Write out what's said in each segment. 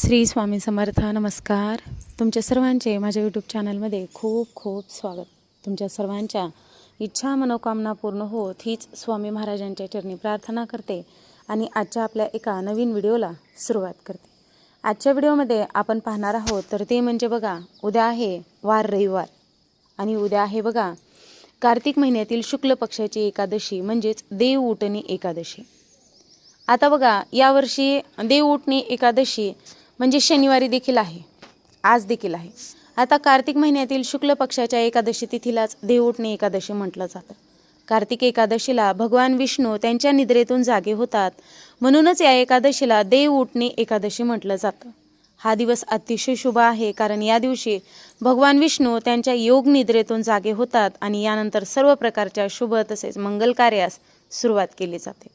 श्री स्वामी समर्थ नमस्कार. तुमच्या सर्वांचे माझ्या यूट्यूब चॅनलमध्ये खूप खूप स्वागत. तुमच्या सर्वांच्या इच्छा मनोकामना पूर्ण होत हीच स्वामी महाराजांच्या चरणी प्रार्थना करते आणि आजच्या आपल्या एका नवीन व्हिडिओला सुरुवात करते. आजच्या व्हिडिओमध्ये आपण पाहणार आहोत तर ते म्हणजे बघा उद्या आहे वार रविवार. आणि उद्या आहे बघा कार्तिक महिन्यातील शुक्ल पक्षाची एकादशी म्हणजेच देव उटणी एकादशी. आता बघा यावर्षी देव एकादशी म्हणजे शनिवारी देखील आहे. आज देखील आहे. आता कार्तिक महिन्यातील शुक्ल पक्षाच्या एकादशी तिथीलाच देवउठणे एकादशी म्हटलं जातं. कार्तिक एकादशीला भगवान विष्णू त्यांच्या निद्रेतून जागे होतात. म्हणूनच या एकादशीला देवउठणे एकादशी म्हटलं जातं. हा दिवस अतिशय शुभ आहे कारण या दिवशी भगवान विष्णू त्यांच्या योग निद्रेतून जागे होतात आणि यानंतर सर्व प्रकारच्या शुभ तसेच मंगल कार्यास सुरुवात केली जाते.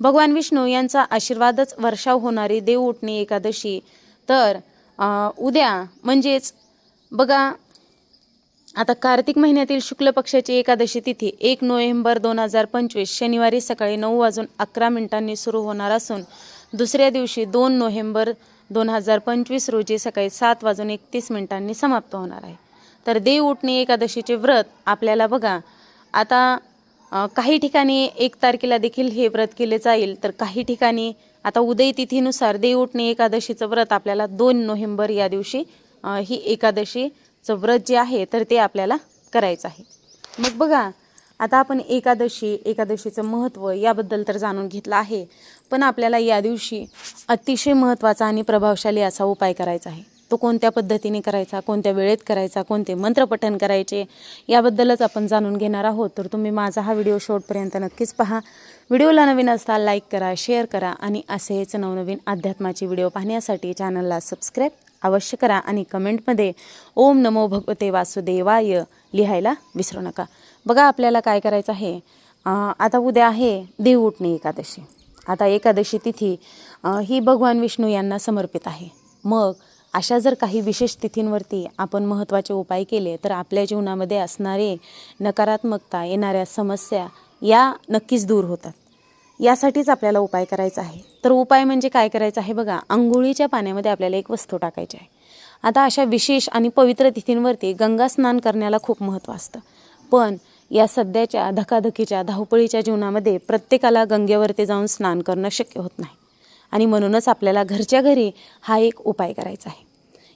भगवान विष्णू यांचा आशीर्वादच वर्षाव होणारी देवउठणे एकादशी तर उद्या म्हणजेच बघा आता कार्तिक महिन्यातील शुक्ल पक्षाची एकादशी तिथी एक नोव्हेंबर दोन हजार पंचवीस शनिवारी सकाळी नऊ वाजून अकरा मिनिटांनी सुरू होणार असून दुसऱ्या दिवशी दोन नोव्हेंबर दोन हजार पंचवीस रोजी सकाळी सात वाजून एकतीस मिनिटांनी समाप्त होणार आहे. तर देव उठणी एकादशीचे व्रत आपल्याला बघा आता काही ठिकाणी एक तारखेला देखील हे व्रत केले जाईल तर काही ठिकाणी आता उदय तिथीनुसार देवउठणी एकादशीचं व्रत आपल्याला दोन नोव्हेंबर या दिवशी ही एकादशीचं व्रत जे आहे तर ते आपल्याला करायचं आहे. मग बघा आता आपण एकादशी एकादशीचं महत्त्व याबद्दल तर जाणून घेतलं आहे पण आपल्याला या दिवशी अतिशय महत्त्वाचा आणि प्रभावशाली असा उपाय करायचा आहे. तो कोणत्या पद्धतीने करायचा कोणत्या वेळेत करायचा कोणते मंत्रपठन करायचे याबद्दलच आपण जाणून घेणार आहोत. तर तुम्ही माझा हा व्हिडिओ शेवटपर्यंत नक्कीच पहा. व्हिडिओला नवीन असता लाईक करा शेअर करा आणि असेच नवनवीन अध्यात्माचे व्हिडिओ पाहण्यासाठी चॅनलला सबस्क्राईब अवश्य करा आणि कमेंटमध्ये ओम नमो भगवते वासुदेवाय लिहायला विसरू नका. बघा आपल्याला काय करायचं आहे. आता उद्या आहे देवउठणी एकादशी. आता एकादशी तिथी ही भगवान विष्णू यांना समर्पित आहे. मग अशा जर काही विशेष तिथींवरती आपण महत्त्वाचे उपाय केले तर आपल्या जीवनामध्ये असणारे नकारात्मकता येणाऱ्या समस्या या नक्कीच दूर होतात. यासाठीच आपल्याला उपाय करायचा आहे. तर उपाय म्हणजे काय करायचं आहे बघा आंघोळीच्या पाण्यामध्ये आपल्याला एक वस्तू टाकायची आहे. आता अशा विशेष आणि पवित्र तिथींवरती गंगा स्नान करण्याला खूप महत्त्व असतं. पण या सध्याच्या धकाधकीच्या धावपळीच्या जीवनामध्ये प्रत्येकाला गंगेवरती जाऊन स्नान करणं शक्य होत नाही. आणि म्हणूनच आपल्याला घरच्या घरी हा एक उपाय करायचा आहे.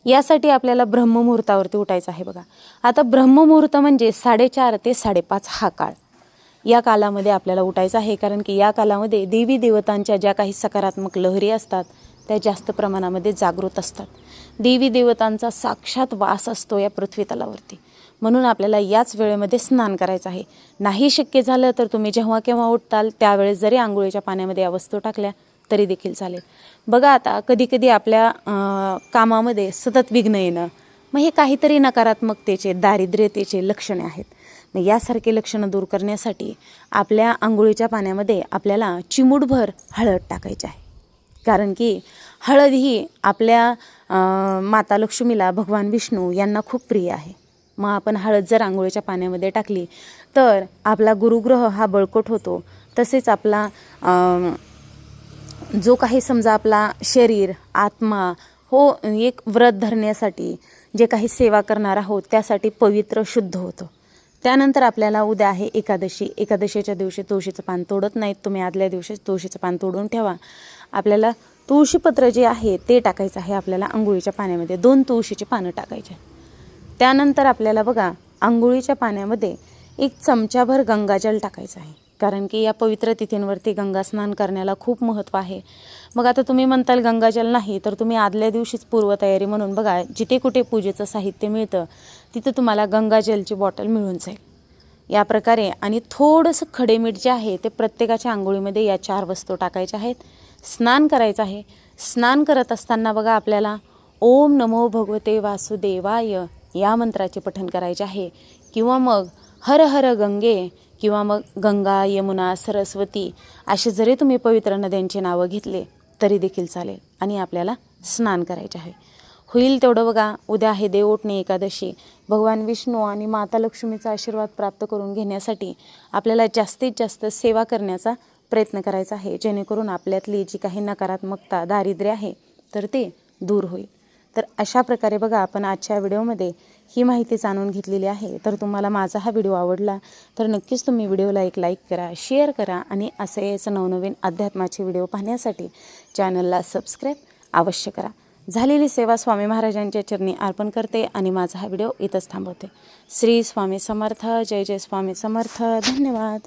यासाठी आपल्याला ब्रह्ममुहूर्तावरती उठायचं आहे बघा. आता ब्रह्ममुहूर्त म्हणजे साडेचार ते साडेपाच हा काळ. या कालामध्ये आपल्याला उठायचं आहे कारण की या कालामध्ये देवी देवतांच्या ज्या काही सकारात्मक लहरी असतात त्या जास्त प्रमाणामध्ये जागृत असतात. देवी देवतांचा साक्षात वास असतो या पृथ्वी तलावरती म्हणून आपल्याला याच वेळेमध्ये स्नान करायचं आहे. नाही शक्य झालं तर तुम्ही जेव्हा केव्हा उठताल त्यावेळेस जरी आंघोळीच्या पाण्यामध्ये या वस्तू टाकल्या तरी देखील चालेल. बघा आता कधी कधी आपल्या कामामध्ये सतत विघ्न येणं मग हे काहीतरी नकारात्मकतेचे दारिद्र्यतेचे लक्षणे आहेत. मग यासारखे लक्षणं दूर करण्यासाठी आपल्या आंघोळीच्या पाण्यामध्ये आपल्याला चिमूटभर हळद टाकायची आहे. कारण की हळद ही आपल्या माता लक्ष्मीला भगवान विष्णू यांना खूप प्रिय आहे. मग आपण हळद जर आंघोळीच्या पाण्यामध्ये टाकली तर आपला गुरुग्रह हा बळकट होतो. तसेच आपला जो काही समजा आपला शरीर आत्मा हो एक व्रत धरण्यासाठी जे काही सेवा करणार आहोत त्यासाठी पवित्र शुद्ध होतं. त्यानंतर आपल्याला उद्या आहे एकादशी. एकादशीच्या दिवशी तुळशीचं पान तोडत नाहीत तुम्ही. आदल्या दिवशी तुळशीचं पान तोडून ठेवा. आपल्याला तुळशीपत्र जे आहे ते टाकायचं आहे आपल्याला आंघोळीच्या पाण्यामध्ये. दोन तुळशीची पानं टाकायचे त्यानंतर आपल्याला बघा आंघोळीच्या पाण्यामध्ये एक चमचाभर गंगाजल टाकायचं आहे. कारण की या पवित्र तिथींवरती गंगा स्नान करण्याला खूप महत्त्व आहे. मग आता तुम्ही म्हणताल गंगाजल नाही तर तुम्ही आदल्या दिवशीच पूर्वतयारी म्हणून बघा जिथे कुठे पूजेचं साहित्य मिळतं तिथं तुम्हाला गंगाजलची बॉटल मिळून जाईल. या प्रकारे आणि थोडंसं खडे मीठ जे आहे ते प्रत्येकाच्या आंघोळीमध्ये या चार वस्तू टाकायच्या आहेत. स्नान करायचं आहे. स्नान करत असताना बघा आपल्याला ओम नमो भगवते वासुदेवाय या मंत्राचे पठण करायचे आहे. किंवा मग हर हर गंगे किंवा मग गंगा यमुना सरस्वती असे जरी तुम्ही पवित्र नद्यांची नावं घेतले तरी देखील चालेल. आणि आपल्याला स्नान करायचे आहे. होईल तेवढं बघा. उद्या आहे देवोटणी एकादशी. भगवान विष्णू आणि माता लक्ष्मीचा आशीर्वाद प्राप्त करून घेण्यासाठी आपल्याला जास्तीत जास्त सेवा करण्याचा प्रयत्न करायचा आहे. जेणेकरून आपल्यातली जी काही नकारात्मकता दारिद्र्य आहे तर ते दूर होईल. तर अशा प्रकारे बघा आपण आजच्या व्हिडिओमध्ये ही माहिती जाणून घेतलेली आहे. तर तुम्हाला माझा हा व्हिडिओ आवडला तर नक्कीच तुम्ही व्हिडिओला एक लाईक करा शेअर करा आणि असे याचं नवनवीन अध्यात्माचे व्हिडिओ पाहण्यासाठी चॅनलला सबस्क्राईब अवश्य करा. झालेली सेवा स्वामी महाराजांच्या चरणी अर्पण करते आणि माझा हा व्हिडिओ इथंच थांबवते. श्री स्वामी समर्थ जय जय स्वामी समर्थ. धन्यवाद.